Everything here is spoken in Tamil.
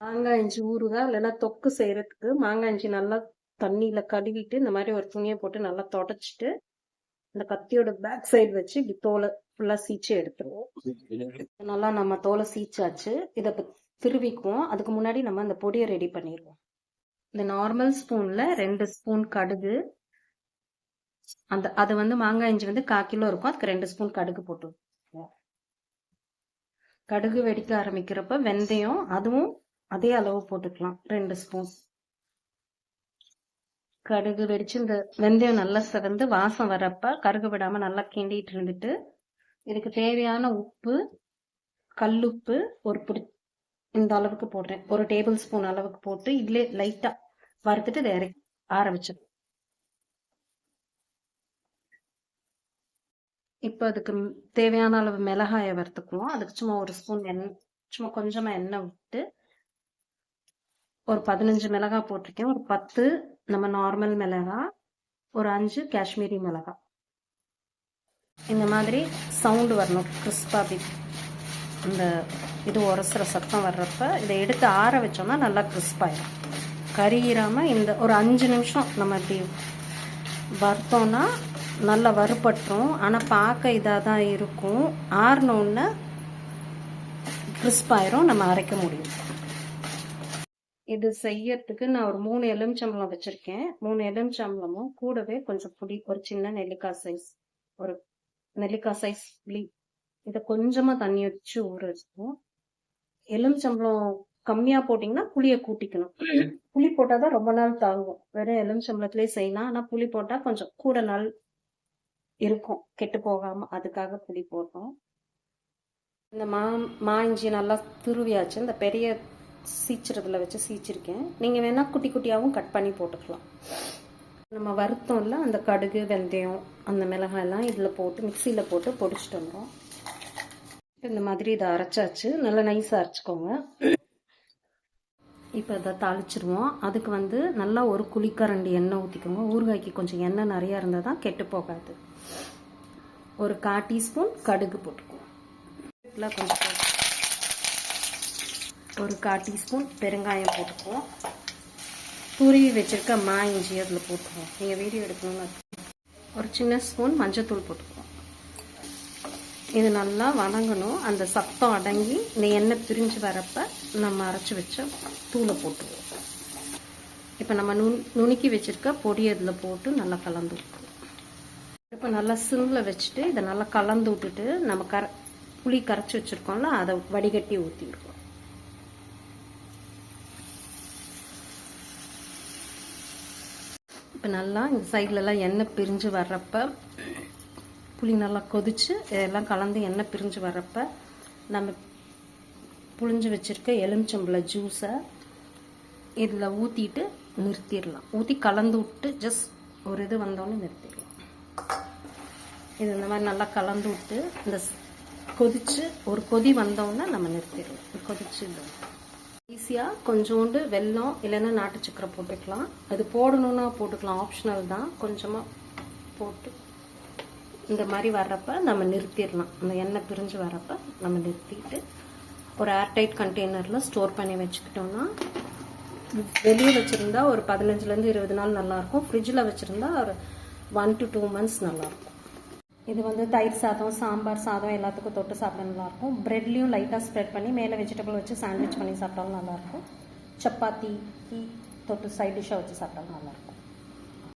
மாங்காய் இஞ்சி ஊறுகாய் இல்லைன்னா தொக்கு செய்யறதுக்கு மாங்காய் இஞ்சி நல்லா தண்ணியில் கழுவிட்டு இந்த மாதிரி ஒரு துணியை போட்டு நல்லா தொடச்சிட்டு இந்த கத்தியோட பேக் சைடு வச்சு இப்படி தோலை ஃபுல்லாக சீச்சு எடுத்துருவோம். நல்லா நம்ம தோலை சீச்சாச்சு. இதை திருவிக்குவோம். அதுக்கு முன்னாடி நம்ம அந்த பொடியை ரெடி பண்ணிடுவோம் இந்த நார்மல் ஸ்பூன்ல ரெண்டு ஸ்பூன் கடுகு. அந்த அது வந்து மாங்காய் இஞ்சி வந்து கால் கிலோ இருக்கும். அதுக்கு ரெண்டு ஸ்பூன் கடுகு போட்டு கடுகு வெடிக்க ஆரம்பிக்கிறப்ப வெந்தயம் அதுவும் அதே அளவு போட்டுக்கலாம். ரெண்டு ஸ்பூன். கடுகு வெடிச்சு இந்த வெந்தயம் நல்லா சிறந்து வாசம் வரப்ப கருகு விடாம நல்லா கிண்டிட்டு இருந்துட்டு இதுக்கு தேவையான உப்பு கல்லுப்பு ஒரு பிடி இந்த அளவுக்கு போடுறேன். ஒரு டேபிள் ஸ்பூன் அளவுக்கு போட்டு இதுல லைட்டா வறுத்துட்டு இதை இறக்கி ஆற வச்சிடும் இப்போ அதுக்கு தேவையான அளவு மிளகாயை வறுத்துக்குவோம். அதுக்கு சும்மா ஒரு ஸ்பூன் எண்ணெய் சும்மா கொஞ்சமாக எண்ணெய் விட்டு ஒரு பதினஞ்சு மிளகாய் போட்டிருக்கேன். ஒரு பத்து நம்ம நார்மல் மிளகாய் ஒரு அஞ்சு காஷ்மீரி மிளகாய் இந்த மாதிரி சவுண்டு வரணும். கிறிஸ்பா பி இந்த இது உரசுற சத்தம் வர்றப்ப இதை எடுத்து ஆற வச்சோம்னா நல்லா கிறிஸ்பாயிடும் கறியிறாம இந்த ஒரு அஞ்சு நிமிஷம் நம்ம இப்படி வறுத்தோம்னா நல்லா வறுபட்டுரும். ஆனால் பார்க்க இதாக தான் இருக்கும். ஆறினோடனே கிறிஸ்பாயிரும் நம்ம அரைக்க முடியும். இது செய்யறதுக்கு நான் ஒரு மூணு எலுமிச்சம்பழம் வச்சிருக்கேன். மூணு எலுமிச்சம்பளமும் கூடவே கொஞ்சம் புளி ஒரு சின்ன நெல்லிக்காய் சைஸ் ஒரு நெல்லிக்காய் சைஸ் புளி. இதை கொஞ்சமாக தண்ணி வச்சு ஊற வச்சுப்போம் எலுமிச்சம்பளம் கம்மியாக போட்டிங்கன்னா புளியை கூட்டிக்கணும். புளி போட்டால் தான் ரொம்ப நாள் தாங்கும். வெறும் எலுமிச்சம்பளத்துலேயே செய்யலாம். ஆனால் புளி போட்டால் கொஞ்சம் கூட நாள் இருக்கும். கெட்டு போகாமல் அதுக்காக புளி போடுறோம். இந்த மா மா இஞ்சி நல்லா துருவியாச்சு. இந்த பெரிய சீச்சுறதுல வச்சு சீச்சிருக்கேன். நீங்கள் வேணால் குட்டி குட்டியாகவும் கட் பண்ணி போட்டுக்கலாம். நம்ம வறுத்தோம்ல அந்த கடுகு வெந்தயம் அந்த மிளகாய் எல்லாம் போட்டு மிக்சியில் போட்டு பொடிச்சிட்டு வந்துடும் இந்த மாதிரி இதை அரைச்சாச்சு. நல்லா நைஸாக அரைச்சிக்கோங்க. இப்போ இதை தாளிச்சிருவோம். அதுக்கு வந்து நல்லா ஒரு குளிக்கரண்டி எண்ணெய் ஊற்றிக்கோங்க ஊறுகாய்க்கு கொஞ்சம் எண்ணெய் நிறையா இருந்தால் தான் கெட்டு போகாது. ஒரு கால் டீஸ்பூன் கடுகு போட்டுக்குவோம் கொஞ்சம் ஒரு கால் டீஸ்பூன் பெருங்காயம் போட்டுக்குவோம். துருவி வச்சிருக்க மா இஞ்சி அதில் போட்டுக்குவோம். நீங்கள் வீடியோ எடுக்கணும்னு ஒரு சின்ன ஸ்பூன் மஞ்சத்தூள் போட்டுக்குவோம். இது நல்லா வதங்கணும் அந்த சத்தம் அடங்கி இந்த எண்ணெய் பிரிஞ்சு வரப்போ நம்ம அரைச்சி வச்ச தூளை போட்டுக்குவோம். இப்போ நம்ம நுண் நுணுக்கி வச்சிருக்க பொடி அதில் போட்டு நல்லா கலந்து விட்டுருவோம் இப்போ நல்லா சிம்மில் வச்சுட்டு இதை நல்லா கலந்து விட்டுட்டு நம்ம கர புளி கரைச்சி வச்சுருக்கோம்ல அதை வடிகட்டி ஊற்றிடுவோம் இப்போ நல்லா இந்த சைட்லலாம் எண்ணெய் பிரிஞ்சு வர்றப்ப புளி நல்லா கொதிச்சு இதெல்லாம் கலந்து எண்ணெய் பிரிஞ்சு வர்றப்ப நம்ம புளிஞ்சு வச்சுருக்க எலுமிச்சம்பழ ஜூஸை இதில் ஊற்றிட்டு நிறுத்திடலாம். ஊற்றி கலந்து விட்டு ஜஸ்ட் ஒரு இது வந்தோடனே நிறுத்திடலாம். இது இந்த மாதிரி நல்லா கலந்து விட்டு இந்த ஸ்- கொதிச்சு ஒரு கொதி வந்தோடனே நம்ம நிறுத்திடலாம். கொதிச்சு ஈஸியாக கொஞ்சோண்டு வெல்லம் இல்லைன்னா நாட்டு சக்கரை போட்டுக்கலாம். அது போடணுன்னா போட்டுக்கலாம். ஆப்ஷனல் தான். கொஞ்சமாக போட்டு இந்த மாதிரி வர்றப்ப நம்ம நிறுத்திடலாம். அந்த எண்ணெய் பிரிஞ்சு வர்றப்ப நம்ம நிறுத்திட்டு ஒரு ஏர்டைட் கண்டெய்னரில் ஸ்டோர் பண்ணி வச்சுக்கிட்டோம்னா வெளியே வச்சுருந்தா ஒரு பதினஞ்சுலேருந்து இருபது நாள் நல்லாயிருக்கும் ஃப்ரிட்ஜில் வச்சுருந்தா ஒரு ஒன் டு டூ மந்த்ஸ் நல்லாயிருக்கும் இது வந்து தயிர் சாதம் சாம்பார் சாதம் எல்லாத்துக்கும் தொட்டு சாப்பிட நல்லாயிருக்கும் ப்ரெட்லேயும் லைட்டாக ஸ்ப்ரெட் பண்ணி மேலே வெஜிடபிள் வச்சு சாண்ட்விச் பண்ணி சாப்பிட்டாலும் நல்லாயிருக்கும் சப்பாத்தி டீ தொட்டு சைட் டிஷ்ஷாக வச்சு சாப்பிட்டாலும் நல்லாயிருக்கும்